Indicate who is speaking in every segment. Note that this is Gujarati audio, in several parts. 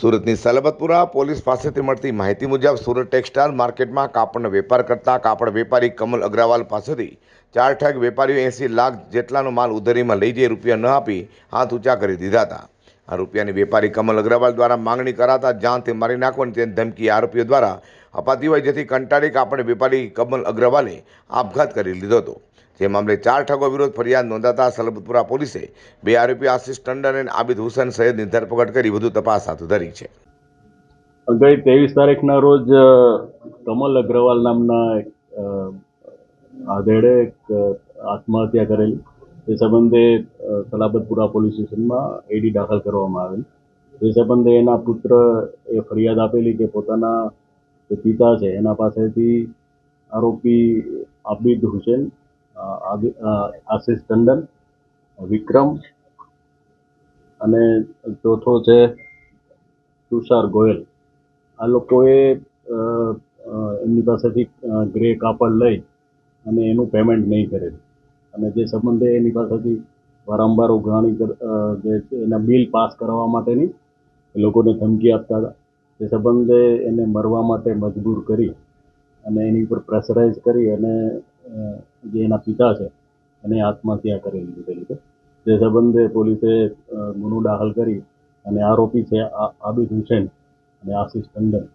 Speaker 1: સુરતની સલબતપુરા પોલીસ પાસેથી મળતી માહિતી મુજબ સુરત ટેક્સટાઇલ માર્કેટમાં કાપડનો વેપાર કરતા કાપડ વેપારી કમલ અગ્રવાલ પાસેથી ચાર ઠગ વેપારીઓ એંસી લાખ જેટલાનો માલ ઉધરીમાં લઈ જઈ રૂપિયા ન આપી હાથ ઊંચા કરી દીધા હતા. આ રૂપિયાની વેપારી કમલ અગ્રવાલ દ્વારા માંગણી કરાતા જાનથી મારી નાખવાની તેની ધમકી આરોપીઓ દ્વારા અપાતી હોય જેથી કંટાળી કાપડે વેપારી કમલ અગ્રવાલે આપઘાત કરી લીધો હતો. જે મામલે ચાર ઠગો વિરુદ્ધ ફરિયાદ નોંધાતા સલબતપુરા પોલીસે બે આરોપી આશિષ ટંડન અને આબિદ હુસેન સહિતની ધરપકડ કરી વધુ તપાસ હાથ ધરી છે.
Speaker 2: ગઈ ત્રેવીસ તારીખના રોજ કમલ અગ્રવાલ નામના આધેડે આત્મહત્યા કરેલી. એ સંબંધે સલાબતપુરા પોલીસ સ્ટેશનમાં એડી દાખલ કરવામાં આવેલ. એ સંબંધે એના પુત્ર એ ફરિયાદ આપેલી કે પોતાના જે પિતા છે, એના પાસેથી આરોપી આબિદ હુસેન આશિષ ટંડન, વિક્રમ અને ચોથો છે તુષાર ગોયલ. આ લોકોએ એમની પાસેથી ગ્રે કાપડ લઈ અને એનું પેમેન્ટ નહીં કરેલું. અને જે સંબંધે એની પાસેથી વારંવાર ઉઘરાણી જે એના બિલ પાસ કરાવવા માટેની એ લોકોને ધમકી આપતા હતા. તે સંબંધે એને મરવા માટે મજબૂર કરી અને એની ઉપર પ્રેશરાઇઝ કરી અને જે એના પિતા છે, એને આત્મહત્યા કરી લીધેલી છે. જે સંબંધે પોલીસે ગુનો દાખલ કરી અને આરોપી છે આબિદ હુસેન અને આશિષ ટંડન.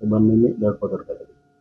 Speaker 2: એ બંનેની ધરપકડ કરી.